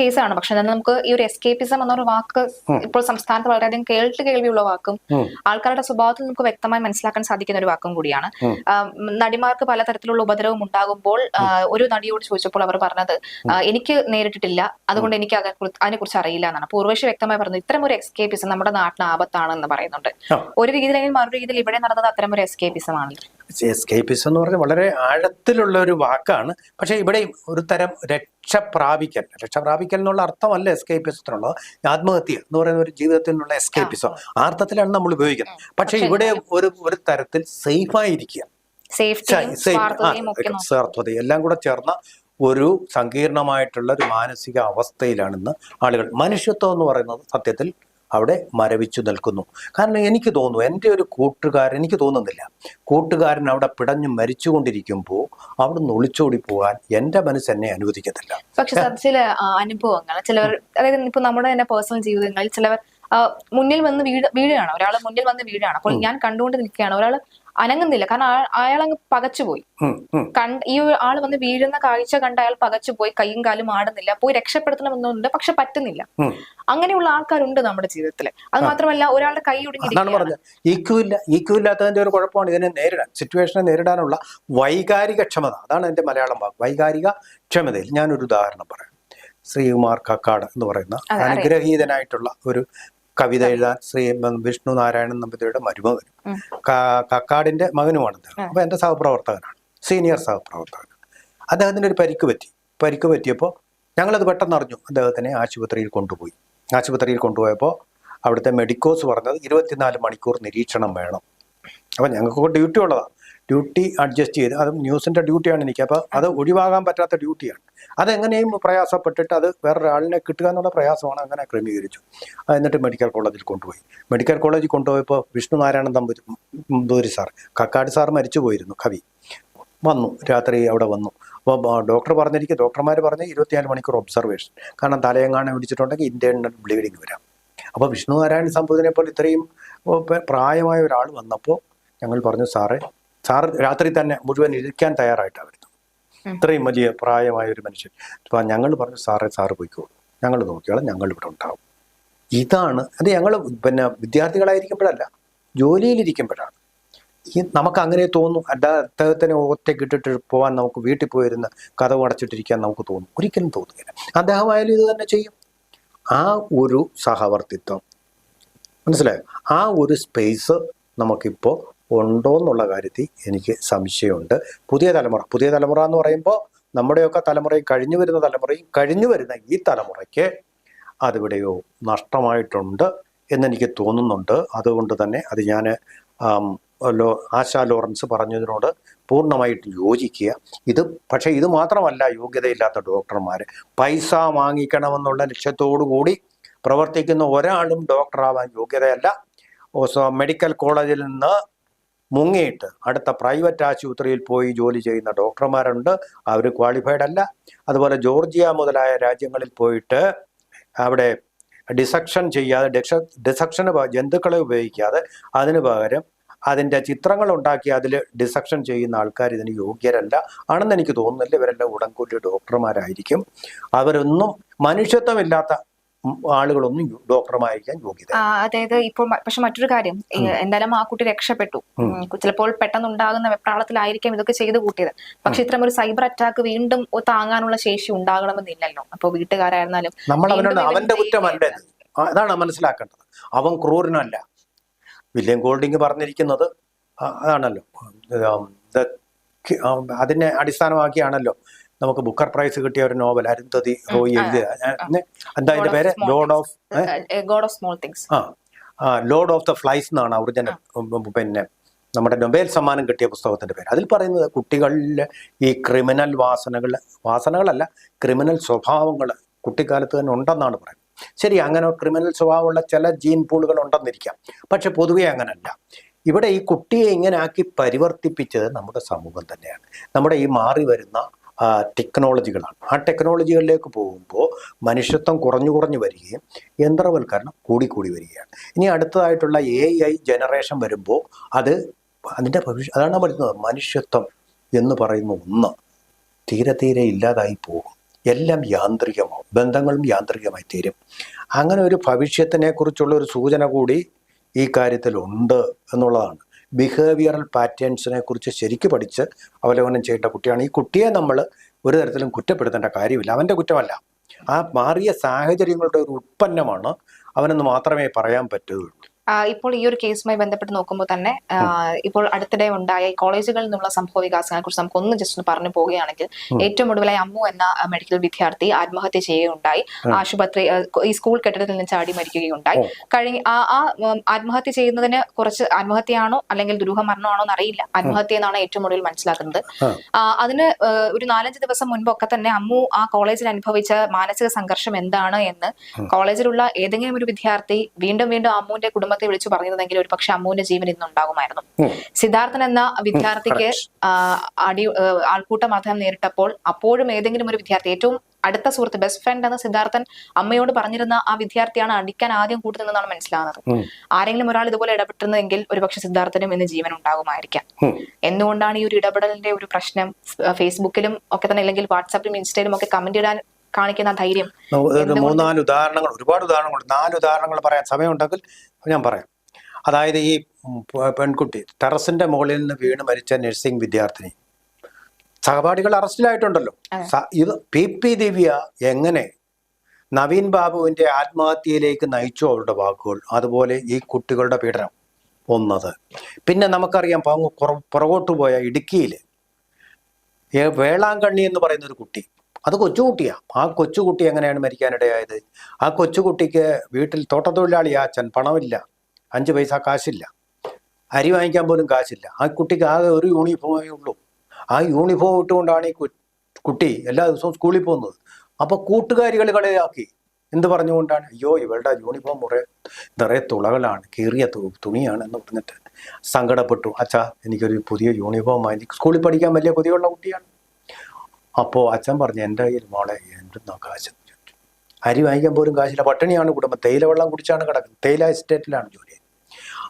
കേസാണ്. പക്ഷെ എന്നാൽ നമുക്ക് ഈ ഒരു എസ്കേപ്പിസം എന്നൊരു വാക്ക് ഇപ്പോൾ സംസ്ഥാനത്ത് വളരെയധികം കേൾട്ട് കേൾവിയുള്ള വാക്കും ആൾക്കാരുടെ സ്വഭാവത്തിൽ നമുക്ക് വ്യക്തമായി മനസ്സിലാക്കാൻ സാധിക്കുന്ന ഒരു വാക്കും കൂടിയാണ്. നടിമാർക്ക് പലതരത്തിലുള്ള ഉപദ്രവം ഉണ്ടാകുമ്പോൾ ഒരു നടിയോട് ചോദിച്ചപ്പോൾ അവർ പറഞ്ഞത് എനിക്ക് നേരിട്ടിട്ടില്ല. അതുകൊണ്ട് എനിക്ക് അതിനെ കുറിച്ച് അറിയില്ല എന്നാണ്. അപ്പൊ ഉർവശി വ്യക്തമായി പറഞ്ഞത് ഇത്തരം ഒരു എസ്കേപ്പിസം നമ്മുടെ നാട്ടിന് ആപത്താണ് എന്ന് പറയുന്നുണ്ട്. ഒരു രീതിയിലെങ്കിലും മറു രീതിയിൽ ഇവിടെ നടന്നത് അത്തരം ഒരു എസ്കേപ്പിസം ആണ്. എസ്കേപ്പിസം എന്ന് പറഞ്ഞാൽ വളരെ ആഴത്തിലുള്ള ഒരു വാക്കാണ്. പക്ഷെ ഇവിടെ ഒരു തരം രക്ഷ പ്രാപിക്കൽ രക്ഷ പ്രാപിക്കൽ എന്നുള്ള അർത്ഥമല്ല എസ്കേപ്പിസത്തിനുള്ളത് ആത്മഹത്യ എന്ന് പറയുന്ന ഒരു ജീവിതത്തിനുള്ള എസ്കേപ്പിസം ആ. അർത്ഥത്തിലാണ് നമ്മൾ ഉപയോഗിക്കുന്നത്. പക്ഷെ ഇവിടെ ഒരു ഒരു തരത്തിൽ സേഫായിരിക്കുക. സ്വാർത്ഥത എല്ലാം കൂടെ ചേർന്ന ഒരു സങ്കീർണമായിട്ടുള്ള ഒരു മാനസിക അവസ്ഥയിലാണ് ഇന്ന് ആളുകൾ. മനുഷ്യത്വം എന്ന് പറയുന്നത് സത്യത്തിൽ അവിടെ മരവിച്ചു നിൽക്കുന്നു. കാരണം എനിക്ക് തോന്നുന്നു എന്റെ ഒരു കൂട്ടുകാരൻ എനിക്ക് തോന്നുന്നില്ല കൂട്ടുകാരൻ അവിടെ പിടഞ്ഞു മരിച്ചുകൊണ്ടിരിക്കുമ്പോൾ അവിടെ നിന്ന് ഒളിച്ചോടി പോകാൻ എന്റെ മനസ്സ് എന്നെ അനുവദിക്കത്തില്ല. പക്ഷെ ചില അനുഭവങ്ങൾ ചിലവർ അതായത് ഇപ്പൊ നമ്മുടെ തന്നെ പേഴ്സണൽ ജീവിതങ്ങളിൽ ചിലവർ മുന്നിൽ വന്ന് വീട് വീഴുകയാണ് ഒരാൾ മുന്നിൽ വന്ന് വീഴുകയാണ് അപ്പോൾ ഞാൻ കണ്ടുകൊണ്ട് നിൽക്കുകയാണ്. ഒരാൾ അനങ്ങുന്നില്ല. കാരണം അയാൾ അങ്ങ് പകച്ചുപോയി. കണ്ട് ഈ ആൾ വന്ന് വീഴുന്ന കാഴ്ച കണ്ട് അയാൾ പകച്ചുപോയി കൈയും കാലും ആടുന്നില്ല. പോയി രക്ഷപ്പെടുത്തണമെന്നുണ്ട് പക്ഷെ പറ്റുന്നില്ല. അങ്ങനെയുള്ള ആൾക്കാരുണ്ട് നമ്മുടെ ജീവിതത്തിൽ അത് മാത്രമല്ല ഒരാളുടെ കൈ ഇല്ലാത്തതിന്റെ ഒരു കുഴപ്പമാണ് ഇതിനെ നേരിടാൻ. സിറ്റുവേഷനെ നേരിടാനുള്ള വൈകാരിക ക്ഷമത അതാണ് എന്റെ മലയാളം വാക്ക്. വൈകാരിക ക്ഷമതയിൽ ഞാനൊരു ഉദാഹരണം പറയാം. ശ്രീകുമാർ കക്കാട് എന്ന് പറയുന്ന അനുഗ്രഹീതനായിട്ടുള്ള ഒരു കവിത എഴുതാൻ ശ്രീ വിഷ്ണു നാരായണൻ നമ്പൂതിരിയുടെ മരുമകനും കക്കാടിന്റെ മകനുമാണ് അദ്ദേഹം. അപ്പൊ എന്റെ സഹപ്രവർത്തകനാണ്. സീനിയർ സഹപ്രവർത്തകൻ അദ്ദേഹത്തിന് ഒരു പരിക്ക് പറ്റി. പരിക്ക് പറ്റിയപ്പോൾ ഞങ്ങളത് പെട്ടെന്ന് അറിഞ്ഞു. അദ്ദേഹത്തിനെ ആശുപത്രിയിൽ കൊണ്ടുപോയി. ആശുപത്രിയിൽ കൊണ്ടുപോയപ്പോൾ അവിടുത്തെ മെഡിക്കോസ് പറഞ്ഞത് ഇരുപത്തിനാല് മണിക്കൂർ നിരീക്ഷണം വേണം. അപ്പം ഞങ്ങൾക്ക് ഡ്യൂട്ടി ഉള്ളതാണ് ഡ്യൂട്ടി അഡ്ജസ്റ്റ് ചെയ്ത് അതും ന്യൂസിന്റെ ഡ്യൂട്ടിയാണ് എനിക്ക് അപ്പോൾ അത് ഒഴിവാകാൻ പറ്റാത്ത ഡ്യൂട്ടിയാണ്. അതെങ്ങനെയും പ്രയാസപ്പെട്ടിട്ട് അത് വേറൊരാളിനെ കിട്ടുക എന്നുള്ള പ്രയാസമാണ് അങ്ങനെ ക്രമീകരിച്ചു. എന്നിട്ട് മെഡിക്കൽ കോളേജിൽ കൊണ്ടുപോയി. മെഡിക്കൽ കോളേജിൽ കൊണ്ടുപോയപ്പോൾ വിഷ്ണു നാരായണൻ തമ്പൂരി തമ്പൂരി സാർ കക്കാട് സാർ മരിച്ചു പോയിരുന്നു കവി. വന്നു രാത്രി അവിടെ വന്നു. അപ്പോൾ ഡോക്ടർ പറഞ്ഞിരിക്കും ഡോക്ടർമാർ പറഞ്ഞ് ഇരുപത്തിനാല് മണിക്കൂർ ഒബ്സർവേഷൻ. കാരണം തലയെങ്ങാനും പിടിച്ചിട്ടുണ്ടെങ്കിൽ ഇന്റേണൽ ബ്ലീഡിങ് വരാം. അപ്പോൾ വിഷ്ണു സമ്പൂതിനെ പോലെ ഇത്രയും പ്രായമായ ഒരാൾ വന്നപ്പോൾ ഞങ്ങൾ പറഞ്ഞു സാറേ സാർ രാത്രി തന്നെ മുഴുവൻ ഇരിക്കാൻ തയ്യാറായിട്ട് ഉം. ഇത്രയും വലിയ പ്രായമായ ഒരു മനുഷ്യൻ. അപ്പോൾ ഞങ്ങൾ പറഞ്ഞു സാറേ സാറ് പോയിക്കോളൂ ഞങ്ങൾ നോക്കിയാലും ഞങ്ങൾ ഇവിടെ ഉണ്ടാവും. ഇതാണ് അത് ഞങ്ങൾ പിന്നെ വിദ്യാർത്ഥികളായിരിക്കുമ്പോഴല്ല ജോലിയിലിരിക്കുമ്പോഴാണ്. ഈ നമുക്ക് അങ്ങനെ തോന്നും അല്ലാതെ അദ്ദേഹത്തിനെ ഒറ്റയ്ക്ക് ഇട്ടിട്ട് പോകാൻ നമുക്ക് വീട്ടിൽ പോയിരുന്ന കഥ അടച്ചിട്ടിരിക്കാൻ നമുക്ക് തോന്നും. ഒരിക്കലും തോന്നുകയില്ല. അദ്ദേഹമായാലും ഇത് തന്നെ ചെയ്യും. ആ ഒരു സഹവർത്തിത്വം മനസ്സിലായോ? ആ ഒരു സ്പേസ് നമുക്കിപ്പോൾ ഉണ്ടോ എന്നുള്ള കാര്യത്തിൽ എനിക്ക് സംശയമുണ്ട്. പുതിയ തലമുറ. പുതിയ തലമുറ എന്ന് പറയുമ്പോൾ നമ്മുടെയൊക്കെ തലമുറയും കഴിഞ്ഞു വരുന്ന തലമുറയും കഴിഞ്ഞു വരുന്ന ഈ തലമുറയ്ക്ക് അതിവിടെയോ നഷ്ടമായിട്ടുണ്ട് എന്നെനിക്ക് തോന്നുന്നുണ്ട്. അതുകൊണ്ട് തന്നെ അത് ഞാൻ ലോ ആശാ ലോറൻസ് പറഞ്ഞതിനോട് പൂർണമായിട്ട് യോജിക്കുക. ഇത് പക്ഷേ ഇത് മാത്രമല്ല യോഗ്യതയില്ലാത്ത ഡോക്ടർമാർ പൈസ വാങ്ങിക്കണമെന്നുള്ള ലക്ഷ്യത്തോടു കൂടി പ്രവർത്തിക്കുന്ന ഒരാളും ഡോക്ടറാവാൻ യോഗ്യതയല്ല. മെഡിക്കൽ കോളേജിൽ നിന്ന് മുങ്ങിയിട്ട് അടുത്ത പ്രൈവറ്റ് ആശുപത്രിയിൽ പോയി ജോലി ചെയ്യുന്ന ഡോക്ടർമാരുണ്ട്. അവർ ക്വാളിഫൈഡ് അല്ല. അതുപോലെ ജോർജിയ മുതലായ രാജ്യങ്ങളിൽ പോയിട്ട് അവിടെ ഡിസക്ഷൻ ചെയ്യാതെ ഡിസ ഡിസക്ഷന് ജന്തുക്കളെ ഉപയോഗിക്കാതെ അതിന് പകരം അതിന്റെ ചിത്രങ്ങൾ ഉണ്ടാക്കി അതിൽ ഡിസക്ഷൻ ചെയ്യുന്ന ആൾക്കാർ ഇതിന് യോഗ്യരല്ല. ആണെന്ന് എനിക്ക് തോന്നുന്നില്ല ഇവരെല്ലാം ഉടൻകൂലി ഡോക്ടർമാരായിരിക്കും. അവരൊന്നും മനുഷ്യത്വമില്ലാത്ത ആളുകളൊന്നും ഡോക്ടർമായിരിക്കാൻ യോഗ്യത. അതായത് ഇപ്പോൾ പക്ഷെ മറ്റൊരു കാര്യം എന്തായാലും ആ കുട്ടി രക്ഷപ്പെട്ടു. ചിലപ്പോൾ ചിലപ്പോൾ പെട്ടെന്നുണ്ടാകുന്ന വെപ്രാളത്തിലായിരിക്കാം ഇതൊക്കെ ചെയ്തു കൂട്ടിയത്. പക്ഷെ ഇത്തരം ഒരു സൈബർ അറ്റാക്ക് വീണ്ടും താങ്ങാനുള്ള ശേഷി ഉണ്ടാകണമെന്നില്ലല്ലോ. അപ്പോൾ വീട്ടുകാരായിരുന്നാലും നമ്മൾ അവനോട് അവന്റെ കുറ്റമല്ല അതാണ് മനസ്സിലാക്കേണ്ടത്. അവൻ ക്രൂരനല്ല. വില്യം ഗോൾഡിങ് പറഞ്ഞിരിക്കുന്നത് അതാണല്ലോ. അതിനെ അടിസ്ഥാനമാക്കിയാണല്ലോ. നമുക്ക് ബുക്കർ പ്രൈസ് കിട്ടിയ ഒരു നോവൽ അരുന്ധതി റോയി എഴുതിയ എന്താ അതിന്റെ പേര്? Lord of god of small things ആ ലോഡ് ഓഫ് ദ ഫ്ലൈസ് എന്നാണ് ഒറിജിനൽ പിന്നെ നമ്മുടെ നൊബേൽ സമ്മാനം കിട്ടിയ പുസ്തകത്തിന്റെ പേര്. അതിൽ പറയുന്നത് കുട്ടികളിലെ ഈ ക്രിമിനൽ വാസനകൾ വാസനകളല്ല ക്രിമിനൽ സ്വഭാവങ്ങൾ കുട്ടിക്കാലത്ത് തന്നെ ഉണ്ടെന്നാണ് പറയുന്നത്. ശരി അങ്ങനെ ക്രിമിനൽ സ്വഭാവമുള്ള ചില ജീൻ പൂളുകൾ ഉണ്ടെന്നിരിക്കാം. പക്ഷെ പൊതുവെ അങ്ങനല്ല. ഇവിടെ ഈ കുട്ടിയെ ഇങ്ങനെ ആക്കി പരിവർത്തിപ്പിച്ചത് നമ്മുടെ സമൂഹം തന്നെയാണ്. നമ്മുടെ ഈ മാറി വരുന്ന ടെക്നോളജികളാണ് ആ ടെക്നോളജികളിലേക്ക് പോകുമ്പോൾ മനുഷ്യത്വം കുറഞ്ഞു കുറഞ്ഞു വരികയും യന്ത്രവൽക്കരണം കൂടിക്കൂടി വരികയാണ്. ഇനി അടുത്തതായിട്ടുള്ള എ ഐ ജനറേഷൻ വരുമ്പോൾ അത് അതിന്റെ ഭവിഷ്യ അതാണ് പറയുന്നത് മനുഷ്യത്വം എന്ന് പറയുന്ന ഒന്ന്. തീരെ തീരെ ഇല്ലാതായി പോകും. എല്ലാം യാന്ത്രികമാവും. ബന്ധങ്ങളും യാന്ത്രികമായി തീരും. അങ്ങനെ ഒരു ഭവിഷ്യത്തിനെ കുറിച്ചുള്ള ഒരു സൂചന കൂടി ഈ കാര്യത്തിലുണ്ട് എന്നുള്ളതാണ്. ബിഹേവിയറൽ പാറ്റേൺസിനെ കുറിച്ച് ശരിക്ക് പഠിച്ച് അവലോകനം ചെയ്യേണ്ട കുട്ടിയാണ്. ഈ കുട്ടിയെ നമ്മൾ ഒരു തരത്തിലും കുറ്റപ്പെടുത്തേണ്ട കാര്യമില്ല. അവന്റെ കുറ്റമല്ല. ആ മാറിയ സാഹചര്യങ്ങളുടെ ഒരു ഉത്പന്നമാണ് അവനെന്ന് മാത്രമേ പറയാൻ പറ്റുകയുള്ളൂ ഇപ്പോൾ ഈ ഒരു കേസുമായി ബന്ധപ്പെട്ട് നോക്കുമ്പോൾ തന്നെ ഇപ്പോൾ അടുത്തിടെ ഉണ്ടായ കോളേജുകളിൽ നിന്നുള്ള സംഭവ വികാസങ്ങളെ കുറിച്ച് നമുക്ക് ഒന്ന് ജസ്റ്റ് ഒന്ന് പറഞ്ഞു പോവുകയാണെങ്കിൽ ഏറ്റവും ഒടുവിലായി അമ്മു എന്ന മെഡിക്കൽ വിദ്യാർത്ഥി ആത്മഹത്യ ചെയ്യുകയുണ്ടായി. ആശുപത്രി ഈ സ്കൂൾ കെട്ടിടത്തിൽ നിന്ന് ചാടി മരിക്കുകയുണ്ടായി. കഴിഞ്ഞ ആ ആ ആത്മഹത്യ ചെയ്യുന്നതിന് കുറച്ച് ആത്മഹത്യയാണോ അല്ലെങ്കിൽ ദുരൂഹ മരണമാണോ എന്നറിയില്ല. ആത്മഹത്യ എന്നാണ് ഏറ്റവും ഒടുവിൽ മനസ്സിലാക്കുന്നത്. അതിന് ഒരു നാലഞ്ച് ദിവസം മുൻപൊക്കെ തന്നെ അമ്മു ആ കോളേജിൽ അനുഭവിച്ച മാനസിക സംഘർഷം എന്താണ് എന്ന് കോളേജിലുള്ള ഏതെങ്കിലും ഒരു വിദ്യാർത്ഥി വീണ്ടും വീണ്ടും അമ്മുവിന്റെ കുടുംബത്തെ വിളിച്ചു പറഞ്ഞിരുന്നെങ്കിൽ ഒരു പക്ഷെ അമ്മുവിന്റെ ജീവൻ ഇന്നുണ്ടാകുമായിരുന്നു. സിദ്ധാർത്ഥൻ എന്ന വിദ്യാർത്ഥിക്ക് അടി ആൾക്കൂട്ട അദ്ദേഹം നേരിട്ടപ്പോൾ അപ്പോഴും ഏതെങ്കിലും ഒരു വിദ്യാർത്ഥി ഏറ്റവും അടുത്ത സുഹൃത്ത് ബെസ്റ്റ് ഫ്രണ്ട് എന്ന് സിദ്ധാർത്ഥൻ അമ്മയോട് പറഞ്ഞിരുന്ന ആ വിദ്യാർത്ഥിയാണ് അടിക്കാൻ ആദ്യം കൂട്ടുന്നതെന്നാണ് മനസ്സിലാകുന്നത്. ആരെങ്കിലും ഒരാൾ ഇതുപോലെ ഇടപെട്ടിരുന്നെങ്കിൽ ഒരുപക്ഷെ സിദ്ധാർത്ഥനും ഇന്ന് ജീവൻ ഉണ്ടാകുമായിരിക്കാം. എന്തുകൊണ്ടാണ് ഈ ഒരു ഇടപെടലിന്റെ ഒരു പ്രശ്നം? ഫേസ്ബുക്കിലും ഒക്കെ തന്നെ അല്ലെങ്കിൽ വാട്സാപ്പിലും ഇൻസ്റ്റയിലും ഒക്കെ കമന്റ് ഇടാൻ കാണിക്കുന്ന ധൈര്യം? മൂന്നാൽ ഉദാഹരണങ്ങൾ ഒരുപാട് ഉദാഹരണങ്ങൾ നാല് ഉദാഹരണങ്ങൾ പറയാൻ സമയമുണ്ടെങ്കിൽ ഞാൻ പറയാം. അതായത് ഈ പെൺകുട്ടി ടെറസിന്റെ മുകളിൽ നിന്ന് വീണ് മരിച്ച നഴ്സിംഗ് വിദ്യാർത്ഥിനി. സഹപാഠികൾ അറസ്റ്റിലായിട്ടുണ്ടല്ലോ. ഇത് പി പി ദിവ്യ എങ്ങനെ നവീൻ ബാബുവിന്റെ ആത്മഹത്യയിലേക്ക് നയിച്ചു അവരുടെ വാക്കുകൾ അതുപോലെ ഈ കുട്ടികളുടെ പീഡനം ഒന്നത്. പിന്നെ നമുക്കറിയാം പുറകോട്ട് പോയ ഇടുക്കിയിൽ വേളാങ്കണ്ണി എന്ന് പറയുന്ന ഒരു കുട്ടി അത് കൊച്ചുകുട്ടിയാണ് ആ കൊച്ചുകുട്ടി എങ്ങനെയാണ് മരിക്കാനിടയായത്? ആ കൊച്ചുകുട്ടിക്ക് വീട്ടിൽ തോട്ടത്തൊഴിലാളി അച്ഛൻ പണമില്ല. അഞ്ച് പൈസ കാശില്ല. അരി വാങ്ങിക്കാൻ പോലും കാശില്ല. ആ കുട്ടിക്ക് ആകെ ഒരു യൂണിഫോമേ ഉള്ളൂ. ആ യൂണിഫോം ഇട്ടുകൊണ്ടാണ് ഈ കുട്ടി എല്ലാ ദിവസവും സ്കൂളിൽ പോകുന്നത്. അപ്പോൾ കൂട്ടുകാരികൾ കളിയാക്കി. എന്ത് പറഞ്ഞുകൊണ്ടാണ്? അയ്യോ ഇവളുടെ യൂണിഫോം മുറേ നിറയെ തുളകളാണ് കീറിയ തുണിയാണ് എന്ന് പറഞ്ഞിട്ട് സങ്കടപ്പെട്ടു. അച്ഛാ എനിക്കൊരു പുതിയ യൂണിഫോം വാങ്ങി. സ്കൂളിൽ പഠിക്കാൻ വലിയ കൊതിയുള്ള കുട്ടിയാണ്. അപ്പോൾ അച്ഛൻ പറഞ്ഞു എന്റെ കയ്യിൽ മോളെ എന്റെ കാശ്. അരി വാങ്ങിക്കാൻ പോലും കാശില്ല. പട്ടിണിയാണ് കുടുംബം. തേയില വെള്ളം കുടിച്ചാണ് കിടക്കുന്നത്. തേയില എസ്റ്റേറ്റിലാണ് ജോലി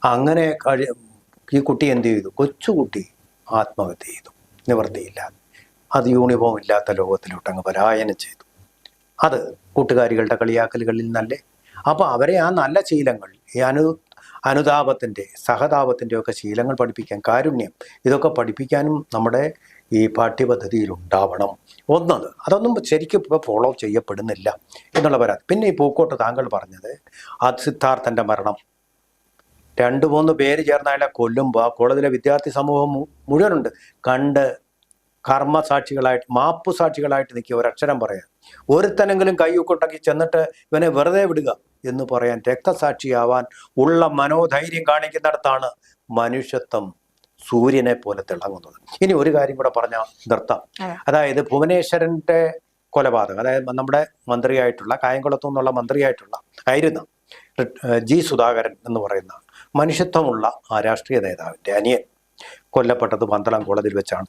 അങ്ങനെ ഈ കുട്ടി എന്ത് ചെയ്തു? കൊച്ചുകുട്ടി ആത്മഹത്യ ചെയ്തു. നിവൃത്തിയില്ല. അത് യൂണിഫോം ഇല്ലാത്ത ലോകത്തിലോട്ട് അങ്ങ് പലായനം ചെയ്തു. അത് കൂട്ടുകാരികളുടെ കളിയാക്കലുകളിൽ നല്ലേ? അപ്പോൾ അവരെ ആ നല്ല ശീലങ്ങൾ ഈ അനു അനുതാപത്തിന്റെ സഹതാപത്തിന്റെ ഒക്കെ ശീലങ്ങൾ പഠിപ്പിക്കാൻ കാരുണ്യം ഇതൊക്കെ പഠിപ്പിക്കാനും നമ്മുടെ ഈ പാഠ്യപദ്ധതിയിൽ ഉണ്ടാവണം ഒന്നത് അതൊന്നും ശരിക്കും ഇപ്പോൾ ഫോളോ ചെയ്യപ്പെടുന്നില്ല എന്നുള്ള പരാതി. പിന്നെ ഈ പൂക്കോട്ട് താങ്കൾ പറഞ്ഞത് ആ സിദ്ധാർത്ഥന്റെ മരണം. രണ്ട് മൂന്ന് പേര് ചേർന്ന് അയാളെ കൊല്ലുമ്പോൾ ആ കോളേജിലെ വിദ്യാർത്ഥി സമൂഹം മുഴുവനുണ്ട്. കണ്ട് കർമ്മസാക്ഷികളായിട്ട് മാപ്പ് സാക്ഷികളായിട്ട് നിൽക്കുക ഒരക്ഷരം പറയാൻ. ഒരുത്തനെങ്കിലും കൈയൊക്കൊണ്ടാക്കി ചെന്നിട്ട് ഇവനെ വെറുതെ വിടുക എന്ന് പറയാൻ രക്തസാക്ഷിയാവാൻ ഉള്ള മനോധൈര്യം കാണിക്കുന്നിടത്താണ് മനുഷ്യത്വം. സൂര്യനെ പോലെ തിളങ്ങുന്നത്. ഇനി ഒരു കാര്യം കൂടെ പറഞ്ഞ നൃത്തം അതായത് ഭുവനേശ്വരന്റെ കൊലപാതകം അതായത് നമ്മുടെ മന്ത്രിയായിട്ടുള്ള കായംകുളത്തു നിന്നുള്ള മന്ത്രിയായിട്ടുള്ള ആയിരുന്ന ജി സുധാകരൻ എന്ന് പറയുന്ന മനുഷ്യത്വമുള്ള ആ രാഷ്ട്രീയ നേതാവിന്റെ അനിയൻ കൊല്ലപ്പെട്ടത് പന്തളം കോളേജിൽ വെച്ചാണ്.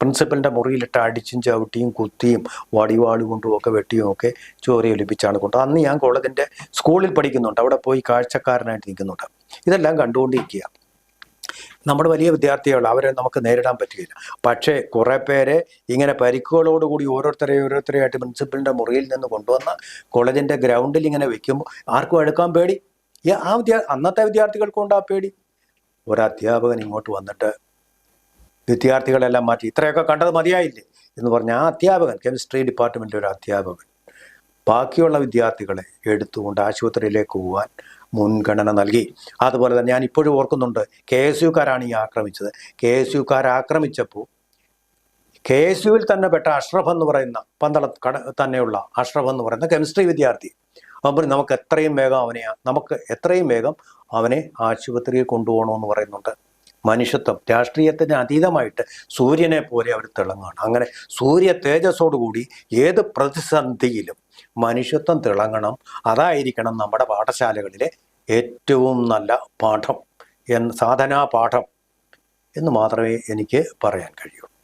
പ്രിൻസിപ്പലിന്റെ മുറിയിലിട്ട് അടിച്ചും ചവിട്ടിയും കുത്തിയും വടിവാൾ കൊണ്ടും ഒക്കെ വെട്ടിയും ഒക്കെ ചോരി ഒലിപ്പിച്ചാണ് കൊണ്ട് അന്ന് ഞാൻ കോളേജിന്റെ സ്കൂളിൽ പഠിക്കുന്നുണ്ട്. അവിടെ പോയി കാഴ്ചക്കാരനായിട്ട് നിൽക്കുന്നുണ്ട്. ഇതെല്ലാം കണ്ടുകൊണ്ടിരിക്കുക നമ്മുടെ വലിയ വിദ്യാർത്ഥികൾ അവരെ നമുക്ക് നേരിടാൻ പറ്റുകയില്ല പക്ഷേ കുറേ പേരെ ഇങ്ങനെ പരിക്കുകളോടുകൂടി ഓരോരുത്തരെ ഓരോരുത്തരെയായിട്ട് പ്രിൻസിപ്പലിന്റെ മുറിയിൽ നിന്ന് കൊണ്ടുവന്ന് കോളേജിന്റെ ഗ്രൗണ്ടിൽ ഇങ്ങനെ വെക്കുമ്പോൾ ആർക്കും എടുക്കാൻ പേടി? ആ വിദ്യാ അന്നത്തെ വിദ്യാർത്ഥികൾക്കുണ്ട് ആ പേടി. ഒരധ്യാപകൻ ഇങ്ങോട്ട് വന്നിട്ട് വിദ്യാർത്ഥികളെല്ലാം മാറ്റി ഇത്രയൊക്കെ കണ്ടത് മതിയായില്ലേ? എന്ന് പറഞ്ഞ ആ അധ്യാപകൻ കെമിസ്ട്രി ഡിപ്പാർട്ട്മെന്റിലെ ഒരു അധ്യാപകൻ ബാക്കിയുള്ള വിദ്യാർത്ഥികളെ എടുത്തുകൊണ്ട് ആശുപത്രിയിലേക്ക് പോകാൻ മുൻഗണന നൽകി. അതുപോലെ തന്നെ ഞാൻ ഇപ്പോഴും ഓർക്കുന്നുണ്ട് കെ എസ് യുക്കാരാണ് ഈ ആക്രമിച്ചത്. കെ എസ് യുക്കാർ ആക്രമിച്ചപ്പോൾ കെ എസ് യുവിൽ തന്നെ പെട്ട അഷ്റഫ് എന്ന് പറയുന്ന പന്തള കട തന്നെയുള്ള അഷ്റഫ് എന്ന് പറയുന്ന കെമിസ്ട്രി വിദ്യാർത്ഥി. അപ്പം നമുക്ക് എത്രയും വേഗം അവനെ നമുക്ക് എത്രയും വേഗം അവനെ ആശുപത്രിയിൽ കൊണ്ടുപോകണമെന്ന് പറയുന്നുണ്ട്. മനുഷ്യത്വം രാഷ്ട്രീയത്തിന് അതീതമായിട്ട് സൂര്യനെ പോലെ അവർ തിളങ്ങുകയാണ്. അങ്ങനെ സൂര്യ തേജസ്സോടുകൂടി ഏത് പ്രതിസന്ധിയിലും മനുഷ്യത്വം തിളങ്ങണം. അതായിരിക്കണം നമ്മുടെ പാഠശാലകളിലെ ഏറ്റവും നല്ല പാഠം എൻ സാധനാ പാഠം എന്ന് മാത്രമേ എനിക്ക് പറയാൻ കഴിയൂ.